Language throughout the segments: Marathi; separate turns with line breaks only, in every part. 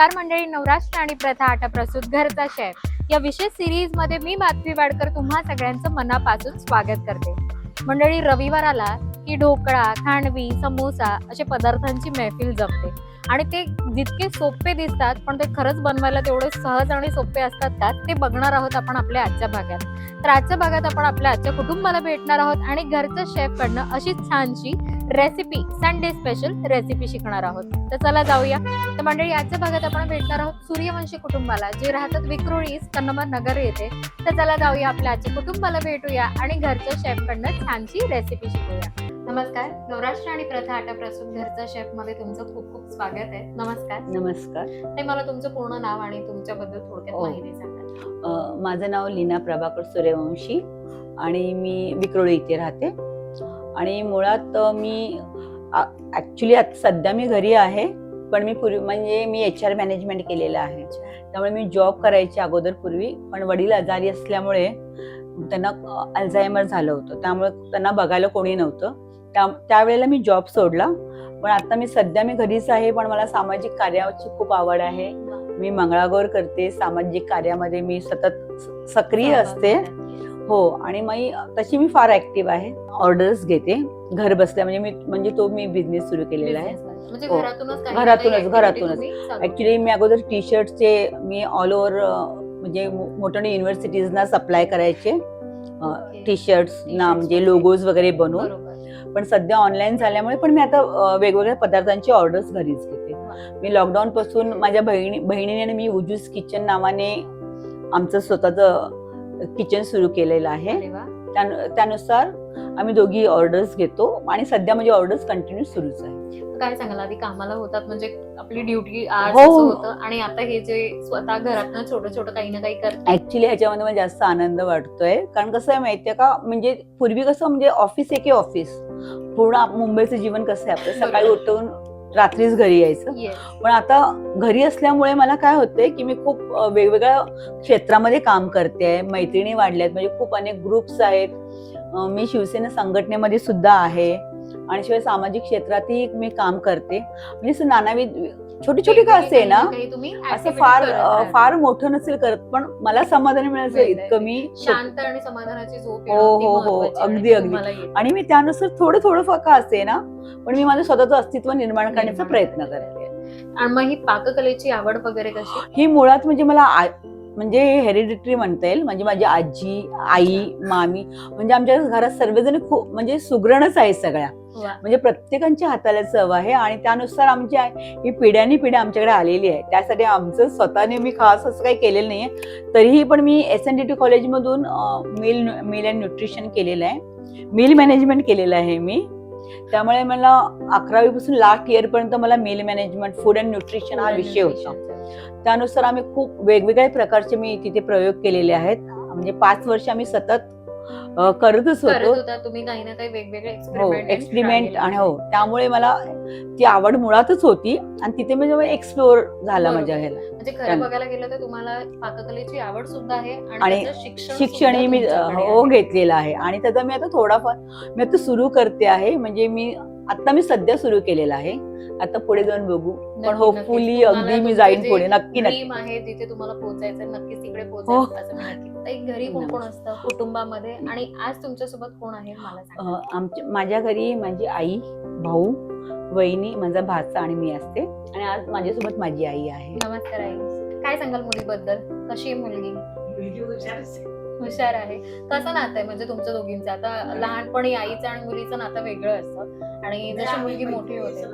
नमस्कार मंडळी नवराष्ट्र आणि प्रथा आटा प्रस्तुत घरचा शेफ या विशेष सिरीजमध्ये मी माधवी वाडकर तुम्हा सगळ्यांचं मनापासून स्वागत करते. मंडळी रविवार आला की ढोकळा खांडवी समोसा असे पदार्थांची मैफिल जमते. आणि ते जितके सोपे दिसतात पण ते खरंच बनवायला तेवढे सहज आणि सोपे असतात का ते बघणार आहोत आपण आपल्या आजच्या भागात. तर आजच्या भागात आपण आपल्या आजच्या कुटुंबाला भेटणार आहोत आणि घरच्या शेफ कडनं अशीच छानशी रेसिपी संडे स्पेशल रेसिपी शिकणार आहोत. तर चला जाऊया. तर मंडळी आजच्या भागात आपण भेटणार आहोत सूर्यवंशी कुटुंबाला जे राहतात विक्रोळी कन्नमर नगर येथे. तर चला जाऊया आपल्या आजच्या कुटुंबाला भेटूया आणि घरच्या शेफ कडनं छानशी रेसिपी शिकूया. नमस्कार. नवराष्ट्र आणि प्रथा आटा प्रस्तुत घरच्या शेफमध्ये तुमचं खूप खूप स्वागत आहे. नमस्कार.
नमस्कार.
ते मला तुमचं पूर्ण नाव आणि तुमच्याबद्दल थोडक्यात
हो.
माहिती सांगा.
माझं नाव लीना प्रभाकर सूर्यवंशी आणि मी विक्रोळी इथे राहते. आणि मुळात मी ॲक्च्युली आता सध्या मी घरी आहे पण मी पूर्वी म्हणजे मी एच आर मॅनेजमेंट केलेलं आहे. त्यामुळे मी जॉब करायची अगोदर पूर्वी पण वडील आजारी असल्यामुळे त्यांना अल्झायमर झालं होतं. त्यामुळे त्यांना बघायला कोणी नव्हतं. त्या त्यावेळेला मी जॉब सोडला. पण आता मी सध्या मी घरीच आहे पण मला सामाजिक कार्याची खूप आवड आहे. मी मंगळागौर करते. सामाजिक कार्यामध्ये मी सतत सक्रिय असते. हो आणि मी तशी मी फार ऍक्टिव्ह आहे. ऑर्डर्स घेते. घर बसल्या म्हणजे मी म्हणजे तो मी बिझनेस सुरू केलेला आहे.
म्हणजे
हो.
घरातूनच
घरातूनच, ऍक्च्युली मी अगोदर टी शर्टचे मी ऑल ओव्हर म्हणजे मोठ्या युनिव्हर्सिटीजना सप्लाय करायचे. टी शर्ट्स ना म्हणजे. लोगोज वगैरे बनवून. पण सध्या ऑनलाईन झाल्यामुळे पण मी आता वेगवेगळ्या पदार्थांची ऑर्डर्स घरीच घेते. मी लॉकडाऊन पासून माझ्या बहिणी बहिणीने आणि मी उजूस किचन नावाने आमचं स्वतःचं किचन सुरू केलेलं आहे. त्यानुसार आम्ही दोघी ऑर्डर्स घेतो आणि सध्या म्हणजे ऑर्डर्स कंटिन्यू सुरूच आहे.
काय सांगाल? आधी कामाला होतात म्हणजे आपली ड्युटी
हो.
होतं आणि आता हे जे स्वतः घरातनं छोटं छोटं काही ना काही करतात.
ऍक्च्युली ह्याच्यामध्ये मला जास्त आनंद वाटतोय. कारण कसं आहे माहितीये का? म्हणजे पूर्वी कसं म्हणजे ऑफिस एके ऑफिस पूर्ण मुंबईचं जीवन कसं आहे आपलं? सकाळी. उठून रात्रीच घरी यायचं. पण आता घरी असल्यामुळे मला काय होतंय की मी खूप वेगवेगळ्या क्षेत्रामध्ये काम करते. मैत्रिणी वाढल्यात. म्हणजे खूप अनेक ग्रुप्स आहेत. मी शिवसेना संघटनेमध्ये सुद्धा आहे. आणि शिवाय सामाजिक क्षेत्रातही मी काम करते. म्हणजे नानाविध छोटी छोटी का असे ना
तुम्ही
असं फार. फार मोठं नसेल करत पण मला समाधान मिळायचं. इतकं मी
शांत आणि समाधानाची झोप
हो, हो, हो. अगदी, अगदी. आणि मी त्यानुसार थोडं थोडं फका असे ना पण मी माझं स्वतःचं अस्तित्व निर्माण करण्याचा प्रयत्न
करते. आणि मग ही पाककलेची आवड वगैरे कशी
ही मुळात म्हणजे मला म्हणजे हेरिडिटरी म्हणता येईल म्हणजे माझी आजी आई मामी म्हणजे आमच्या घरात सर्वजण खूप म्हणजे सुगरणच आहे सगळ्या. म्हणजे प्रत्येकांच्या हाताला चव आहे आणि त्यानुसार आमची ही पिढ्यानी पिढ्या आमच्याकडे आलेली आहे. त्यासाठी आमचं स्वतःने मी खास असं काही केलेलं नाहीये. तरीही पण मी एस एन डी टी कॉलेजमधून मिल मिल अँड न्यूट्रिशन केलेलं आहे. मिल मॅनेजमेंट केलेलं आहे मी. त्यामुळे मला अकरावी पासून लास्ट इयर पर्यंत मला meal management food and nutrition हा विषय होता. त्यानुसार आम्ही खूप वेगवेगळ्या प्रकारचे मी तिथे प्रयोग केलेले आहेत. म्हणजे पाच वर्ष आम्ही सतत करतच
करत
होतो
तुम्ही काही ना काही वेगवेगळे
हो एक्सपेरिमेंट
try
आणि. हो त्यामुळे मला ती आवड मुळातच होती आणि तिथे मी एक्सप्लोअर झाला. माझ्या ह्याला
म्हणजे खरं बघायला गेलं तर तुम्हाला पाककलेची आवड सुद्धा आहे
आणि
शिक्षण
शिक्षणही मी हो. घेतलेलं आहे आणि त्याचा मी आता थोडाफार मी आता सुरू करते आहे म्हणजे मी आता मी सध्या सुरू केलेलं आहे आता पुढे जाऊन बघू. पण होपफुली अगदी मी जाईन पुढे. नक्की नक्की.
आहे जिथे तुम्हाला पोहोचायचं नक्कीच तिकडे
हो.
पोहोचायचं घरी कोण कोण असतं कुटुंबामध्ये? आणि आज तुमच्यासोबत कोण आहे मला
आमच्या माझ्या घरी माझी आई भाऊ वहिनी माझा भाचा आणि मी असते. आणि आज माझ्यासोबत माझी आई आहे.
नमस्कार आई. काय सांगाल मुलीबद्दल? कशी आहे मुलगी. हुशार आहे. कसं नातं आहे? म्हणजे तुमच्या दोघींचं. आता लहानपणी आईचं आणि मुलीचं नातं वेगळं असतं. आणि जशी मुलगी मोठी होते.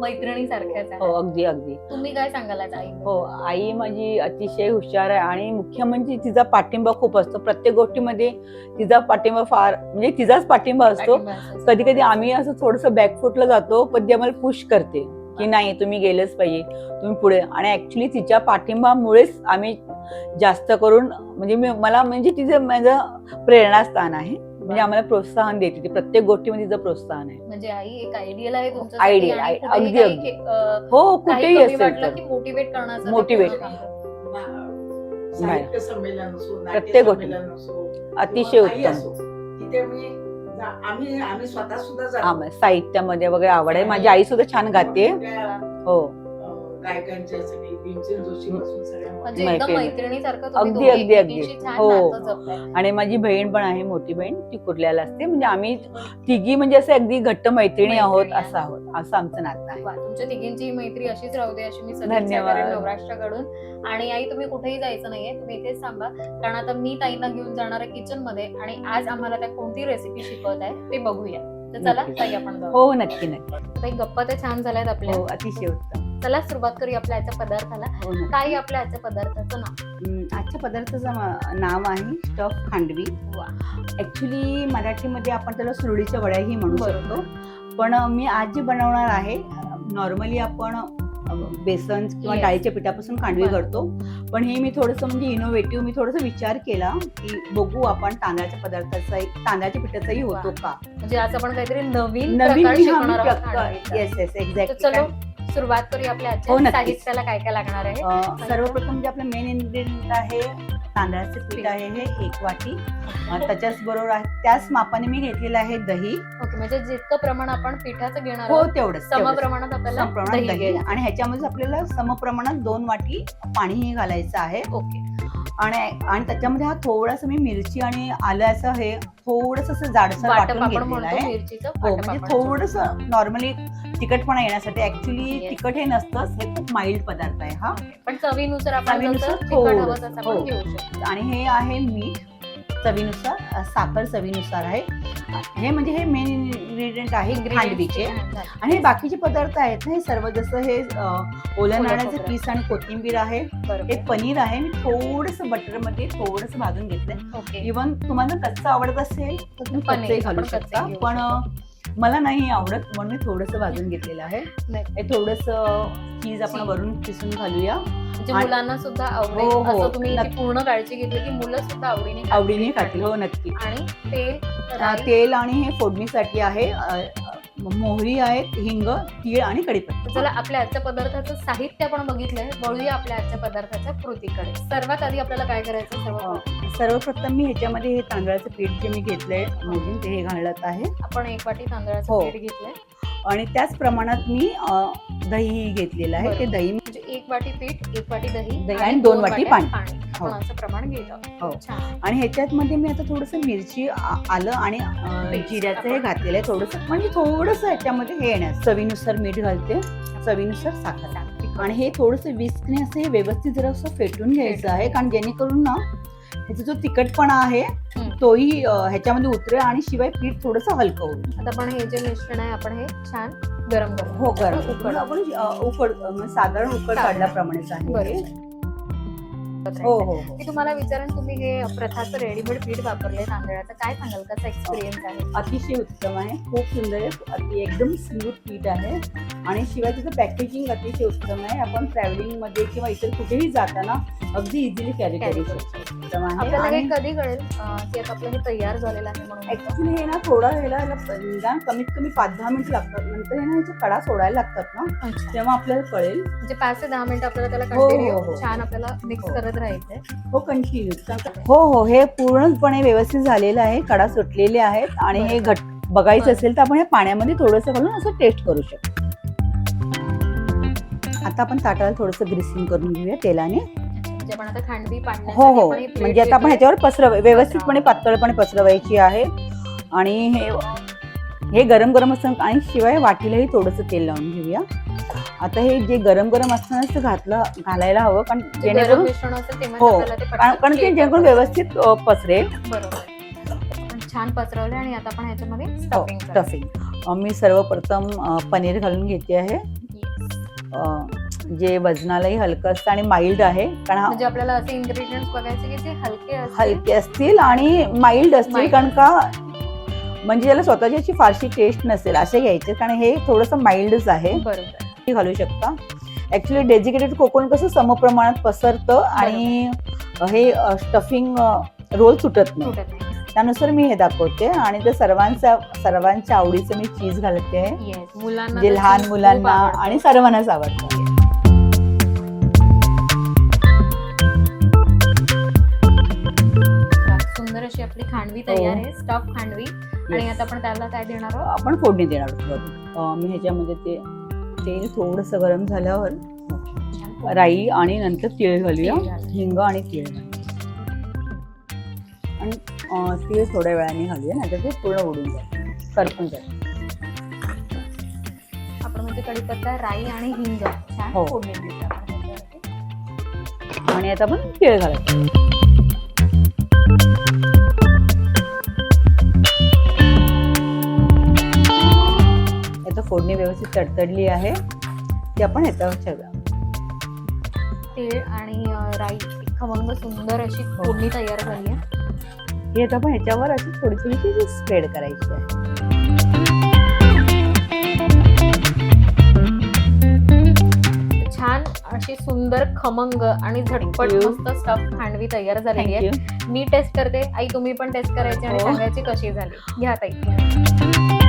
मैत्रिणी सारख्याच
हो अगदी अगदी.
तुम्ही काय सांगाल आज आई
हो आई माझी अतिशय हुशार आहे आणि मुख्य म्हणजे तिचा पाठिंबा खूप असतो. प्रत्येक गोष्टीमध्ये तिचा पाठिंबा फार म्हणजे तिचाच पाठिंबा असतो. कधी कधी आम्ही असं थोडस बॅकफुटला जातो पण ती आम्हाला पुश करते की नाही तुम्ही गेलंच पाहिजे तुम्ही पुढे. आणि ऍक्च्युली तिच्या पाठिंबामुळेच आम्ही जास्त करून म्हणजे मला म्हणजे तिचं माझं प्रेरणास्थान आहे. म्हणजे आम्हाला प्रोत्साहन देते ती प्रत्येक गोष्टीमध्ये तिचं प्रोत्साहन आहे.
म्हणजे आई एक आयडियल आहे तुमचं
Ideal, अगदी, अगदी. हो कुठेही असेल
वाटलं
तर.
की मोटिवेट करण्याचं
Motivate.
साहित्य संमेलन असो नाट्य
प्रत्येक गोष्टी.
संमेलन असो
अतिशय
किंवा काही
उत्तम.
असो, तिथे मी जा- आम्ही आम्ही स्वतः सुद्धा जातो.
आम्हाला साहित्यामध्ये वगैरे आवड आहे. माझी आई सुद्धा छान गाते. हो.
भीमसेन जोशी पासून
म्हणजे एकदम
अगदी,
दोघी
अगदी, अगदी.
एकमेकींशी छान
हो.
नातं जपताय.
आणि माझी बहीण पण आहे मोठी बहीण ती कुर्ल्याला असते. म्हणजे आम्ही तिघी म्हणजे असं अगदी घट्ट मैत्रिणी आहोत
मैत्रिणी
असं आहोत. असं आमचं नातं आहे.
वा, तुमच्या तिघींची ही मैत्री अशीच राहू दे अशी मी सदिच्छा
धन्यवाद.
करेन नवराष्ट्राकडून. आणि आई तुम्ही कुठेही जायचं नाहीये. तुम्ही इथेच थांबा. कारण आता मी ताईंना घेऊन जाणार आहे किचनमध्ये आणि आज आम्हाला त्या कोणती रेसिपी शिकवत आहे ते बघूया. तर चला
नक्कीच.
ताई आपण जाऊ.
हो नक्की नक्की.
ताई गप्पा तर छान झाल्यात आपल्या.
हो अतिशय उत्तम.
चला सुरुवात करूया आपल्या आजच्या पदार्थाला
हो.
काय आपल्या आजच्या पदार्थाचं नाव
आजच्या पदार्थाचं नाव आहे स्टफ खांडवी. ऍक्च्युली मराठीमध्ये आपण त्याला सुरळीच्या वड्याही म्हणू. शकतो पण मी आज जे बनवणार आहे नॉर्मली आपण बेसन किंवा. डाळीच्या पिठापासून खांडवी. करतो पण हे मी थोडंसं म्हणजे इनोव्हेटिव्ह मी थोडंसं विचार केला की बघू आपण तांदळाच्या पदार्थाचाही तांदळाच्या पिठाचाही होतो. का
म्हणजे आज आपण काहीतरी नवीन
नवीन. येस येस एक्झॅक्ट
सुरुवात करूया आपल्या
हो,
आजच्या
नक्कीच.
साहित्याला काय काय लागणार आहे?
अ, सर्वप्रथम जे आपलं मेन इन्ग्रेडियंट आहे तांदळाचे पीठ आहे हे एक वाटी. अ, त्याच्याच बरोबर आहे त्याच मापाने मी घेतलेलं आहे दही.
ओके म्हणजे जितकं प्रमाण आपण पिठाचं घेणार
हो
आहोत
तेवढंच
सम
तेवढंच.
प्रमाणात आपल्याला
समप्रमाणात
दही
दही.
घ्यायचं.
आणि ह्याच्यामध्ये आपल्याला समप्रमाणात दोन वाटी पाणीही घालायचं आहे.
ओके.
आणि आणि त्याच्यामध्ये हा थोडासा मी मिरची आणि आल्याचं हे थोडस असं जाडसर
वाटप
वाटून
आपण
घेतलेलं
म्हणतो
आहे.
मिरचीचं
हो
वाटप
म्हणजे
आपण
थोडस नॉर्मली तिखटपणा येण्यासाठी ऍक्च्युली
Yes.
तिखट हे नसतंच हे खूप माइल्ड पदार्थ आहे हा.
पण चवीनुसार आपण
चवीनुसार
जसं तिखट हवं
थोडंसं,
तसं
हो.
आपण घेऊ शकतो
आणि हे आहे मीठ चवीनुसार अ, साखर चवीनुसार आहे हे म्हणजे हे मेन इन्ग्रेडियंट आहे
Ingredients
खांडवीचे
छान झाले.
आणि हे बाकीचे पदार्थ आहेत ना हे सर्व जसं हे अ, ओलं नाण्याचं
खोबरं.
पीस आणि कोथिंबीर आहे हे पनीर आहे मी थोडस बटरमध्ये थोडस भाजून घेतलंय
ओके
इवन तुम्हाला कच्चं आवडत असेल तर तुम्ही
पनीर,
कच्चंही घालू
आपण कच्चंही
शकता
घेऊ
पण मला नाही आवडत म्हणून मी थोडस भाजून घेतलेलं आहे. हे थोडस चीज आपण. वरून किसून घालूया
म्हणजे
आणि-
मुलांना सुद्धा आवडेल
हो, हो.
असं तुम्ही इथे
नक्की.
पूर्ण काळजी घेतली की मुलं सुद्धा आवडीने खातील.
आवडीने खातील हो नक्की
आणि तेल
अ,
राई,
तेल आणि हे फोडणीसाठी आहे अ, मोहरी आहे हिंग तीळ आणि कढीपत्ता.
तर चला आपल्या आजच्या पदार्थाचं साहित्य आपण बघितलंय. वळूया आपल्या आजच्या पदार्थाच्या कृतीकडे. सर्वात आधी आपल्याला काय करायचं सर्व
सर्वप्रथम मी ह्याच्यामध्ये हे तांदळाचं पीठ जे मी घेतलंय मोजून ते हे घालत आहे.
आपण एक वाटी तांदळाचं
हो.
पीठ घेतलंय.
आणि त्याच प्रमाणात मी अ, दही घेतलेलं आहे. ते
बरोबर.
दही
म्हणजे एक वाटी पीठ एक वाटी दही
दही आणि दोन वाटी पाणी. हो.
असं प्रमाण
हो.
छान
आणि ह्याच्यात मध्ये मी आता थोडस मिरची आलं आणि. जिऱ्याचं हे घातलेलं आहे थोडस म्हणजे थोडस ह्याच्यामध्ये हे येणार चवीनुसार मीठ घालते चवीनुसार साखर आणि हे थोडस विस्कने असं हे व्यवस्थित जरा असं फेटून घ्यायचं आहे कारण जेणेकरून ना ह्याचा जो तिखटपणा आहे. तोही ह्याच्यामध्ये उतरेल आणि शिवाय पीठ थोडस हलकं होईल
आता आपण हे जे मिश्रण आहे आपण हे छान गरम करू
हो गरम
उकड.
आपण उकड साधारण उकड. काढल्याप्रमाणेच आहे हे. हो हो.
मी तुम्हाला विचारेन तुम्ही हे प्रथाचं रेडीमेड पीठ वापरले तांदळाचं काय सांगाल कसा एक्सपिरियन्स आहे.
अतिशय उत्तम आहे. खूप सुंदर आहे अति एकदम स्मूथ पीठ आहे. आणि शिवाय त्याचं पॅकेजिंग अतिशय उत्तम आहे. आपण ट्रॅव्हलिंगमध्ये किंवा इतर कुठेही जाताना अगदी इझिली कॅरी करू शकतो. उत्तम आहे.
आपल्याला हे
आणि
कधी कळेल अं, की आता आपलं हे तयार झालेलं आहे म्हणून?
ऍक्च्युली हे ना थोडा ह्याला निदान कमीत कमी पाच दहा मिनिट लागतात. नंतर हे ना ह्याच्या कडा सोडायला लागतात ना?
अच्छा.
तेव्हा आपल्याला कळेल.
म्हणजे पाच ते दहा मिनिटं आपल्याला त्याला
हो, हो,
कंटिन्यू
हो.
छान आपल्याला मिक्स
हो.
करत राहायचंय.
हो कंटिन्यू हो हो हे पूर्णपणे व्यवस्थित झालेलं आहे. कडा सुटलेले आहेत आणि हे घट बघायचं. असेल तर आपण हे पाण्यामध्ये थोडंसं घालून असं टेस्ट करू शकतो. आता आपण ताटाला थोडंसं ग्रिसिंग करून घेऊया तेलाने.
म्हणजे आपण आता खांडवी पाडण्यासाठी
हो हो. म्हणजे आता आपण. ह्याच्यावर पसरव व्यवस्थितपणे पातळपणे पसरवायची आहे. आणि हे हे गरम गरम असताना आणि शिवाय वाटीलाही थोडंसं तेल लावून घेऊया. आता हे जे गरम गरम असतानाच ते घातलं घालायला हवं कारण जेणेकरून हो. कारण ते जेणेकरून व्यवस्थित पसरेल.
छान पसरवले आणि आता आपण ह्याच्यामध्ये
हो
स्टफिंग
स्टफिंग मी सर्वप्रथम पनीर घालून घेते आहे. जे वजनालाही हलकं असतं आणि माइल्ड आहे कारण हा
म्हणजे आपल्याला असे इन्ग्रेडियंट्स बघायचे की जे हलके असतील.
हलके असतील आणि माइल्ड असतील. कारण का? म्हणजे ज्याला स्वतःची अशी फारशी टेस्ट नसेल असे घ्यायचे कारण हे थोडंसं माइल्डच आहे.
बरोबर.
घालू शकता. ऍक्च्युली डेजिकेटेड कोकोन कसं समप्रमाणात पसरतं आणि हे स्टफिंग रोल सुटत नाही. त्यानुसार मी हे दाखवते आणि ते सर्वांच्या सर्वांच्या आवडीचं मी चीज घालते. जे लहान मुलांना. आणि सर्वांनाच आवडतं.
सुंदर अशी आपली खांडवी तयार आहे स्टफ खांडवी. आणि आता आपण त्याला काय देणार आहोत?
आपण फोडणी देणार आहोत. मी ह्याच्यामध्ये ते तेल थोडस गरम झाल्यावर. राई आणि नंतर तीळ घालूया. हिंग आणि तीळ. आणि तीळ थोड्या वेळाने घालूया नाहीतर ते पूर्ण उडून जाईल करपून जाईल
आपण म्हणजे कढीपत्ता राई आणि हिंग छान
हो. आणि आता आपण तीळ घालायचं फोडणी व्यवस्थित तडतडली आहे ती आपण ह्याच्यावर ठेवूया.
तीळ आणि राई खमंग सुंदर अशी
हो.
फोडणी तयार झाली आहे.
ही आता आपण ह्याच्यावर अशी थोडी थोडीशी स्प्रेड करायची आहे.
छान अशी सुंदर खमंग आणि झटपट. मस्त स्टफ खांडवी तयार झालेली आहे. मी टेस्ट करते. आई तुम्ही पण टेस्ट करायची आणि
हो.
सांगायची कशी झाली. घ्या ताई.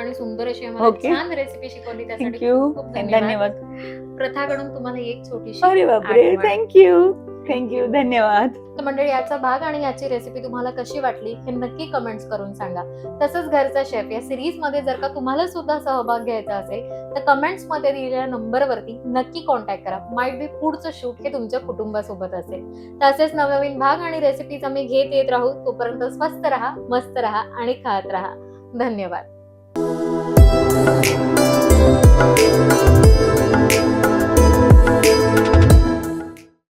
आणि सुंदर अशी आम्हाला
Okay.
छान रेसिपी शिकवली त्यासाठी
थँक्यू
खूप धन्यवाद.
धन्यवाद.
प्रथाकडून तुम्हाला एक छोटीशी
अरे बापरे.
आठवण.
थँक्यू थँक्यू धन्यवाद.
तर मंडळी याचा भाग आणि याची रेसिपी तुम्हाला कशी वाटली हे नक्की कमेंट्स करून सांगा. तसंच घरचा शेफ या सिरीजमध्ये जर का तुम्हाला सुद्धा सहभाग घ्यायचा असेल तर कमेंट्समध्ये दिलेल्या नंबरवरती नक्की कॉन्टॅक्ट करा. माइट बी पुढचं शूट हे तुमच्या कुटुंबासोबत असेल. तसेच नवनवीन भाग आणि रेसिपीज आम्ही घेत येत राहू. तोपर्यंत स्वस्त राहा मस्त राहा आणि खात राहा. धन्यवाद. Thank you.